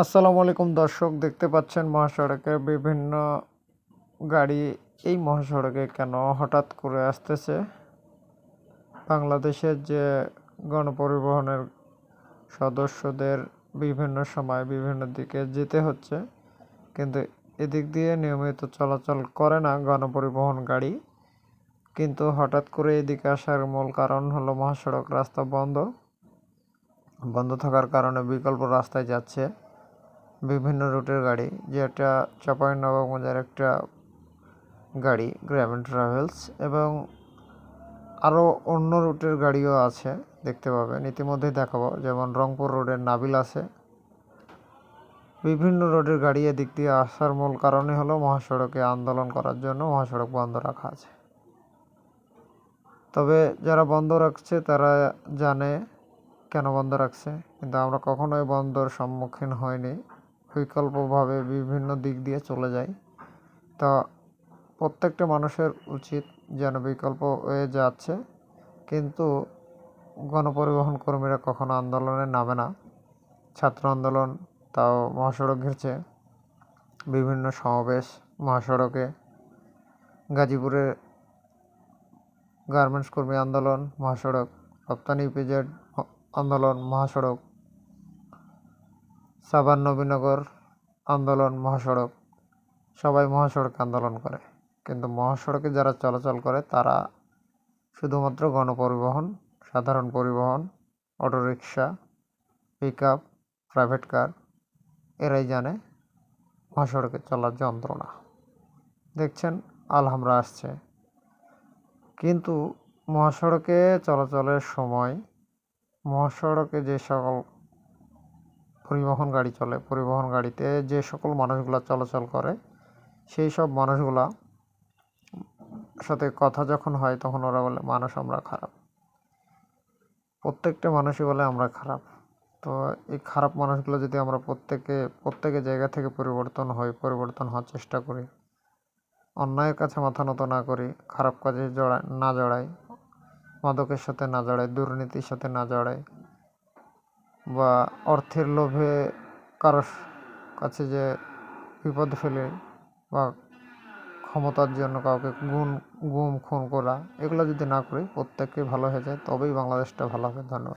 আসসালামু আলাইকুম দর্শক, দেখতে পাচ্ছেন মহাসড়কে বিভিন্ন গাড়ি এই মহাসড়কে কেন হঠাৎ করে আসতেছে? বাংলাদেশের যে গণপরিবহনের সদস্যদের বিভিন্ন সময় বিভিন্ন দিকে যেতে হচ্ছে, কিন্তু এদিক দিয়ে নিয়মিত চলাচল করে না গণপরিবহন গাড়ি। কিন্তু হঠাৎ করে এদিকে আসার মূল কারণ হলো মহাসড়ক রাস্তা বন্ধ। বন্ধ থাকার কারণে বিকল্প রাস্তায় যাচ্ছে বিভিন্ন রুটের গাড়ি যেটা চাঁপাইনবাবগঞ্জের একটা গাড়ি গ্রামীণ ট্রাভেলস এবং আরও অন্য রুটের গাড়িও আছে, দেখতে পাবেন। ইতিমধ্যেই দেখাবো, যেমন রংপুর রোডের নাবিল আছে। বিভিন্ন রোডের গাড়ি এদিক দিয়ে আসার মূল কারণই হলো মহাসড়কে আন্দোলন করার জন্য মহাসড়ক বন্ধ রাখা আছে। তবে যারা বন্ধ রাখছে, তারা জানে কেন বন্ধ রাখছে, কিন্তু আমরা কখনোই বন্ধর সম্মুখীন হইনি। বিকল্পভাবে বিভিন্ন দিক দিয়ে চলে যাই তা প্রত্যেকটা মানুষের উচিত যেন বিকল্প হয়ে যাচ্ছে, কিন্তু গণপরিবহন কর্মীরা কখনো আন্দোলনে নামে না। ছাত্র আন্দোলন তাও মহাসড়ক ঘিরছে। বিভিন্ন সমাবেশ মহাসড়কে। গাজীপুরে গার্মেন্টস কর্মী আন্দোলন মহাসড়ক, রপ্তানি পিজেড আন্দোলন মহাসড়ক। সাভার নবীনগর আন্দোলন মহাসড়ক। সবাই মহাসড়ক আন্দোলন করে। কিন্তু মহাসড়কে যারা চলাচল করে, তারা শুধুমাত্র গণপরিবহন, সাধারণ পরিবহন, autorickshaw pick up private car, এরাই জানে মহাসড়কে চলার যন্ত্রণা। দেখছেন, আলহামরা আসছে। কিন্তু মহাসড়কে চলাচলের সময় মহাসড়কে যে সকল পরিবহন গাড়ি চলে। পরিবহন গাড়িতে যে সকল মানুষগুলো চলাচল করে, সেই সব মানুষগুলা সাথে কথা যখন হয়, তখন ওরা বলে, মানুষ আমরা খারাপ। প্রত্যেকটা মানুষই বলে, আমরা খারাপ। তো এই খারাপ মানুষগুলো যদি আমরা প্রত্যেকে প্রত্যেকের জায়গা থেকে পরিবর্তন হই, পরিবর্তন হওয়ার চেষ্টা করি, অন্যায়ের কাছে মাথা নত না করি, খারাপ কাজে জড়াই না জড়াই মাদকের সাথে না জড়াই দুর্নীতির সাথে না জড়াই বা অর্থের লোভে কারোর কাছে যে বিপদ ফেলে বা ক্ষমতার জন্য কাউকে গুণ, গুম, খুন করা, এগুলো যদি না করি, প্রত্যেককে ভালো হয়ে যায়। তবেই বাংলাদেশটা ভালো হবে। ধন্যবাদ।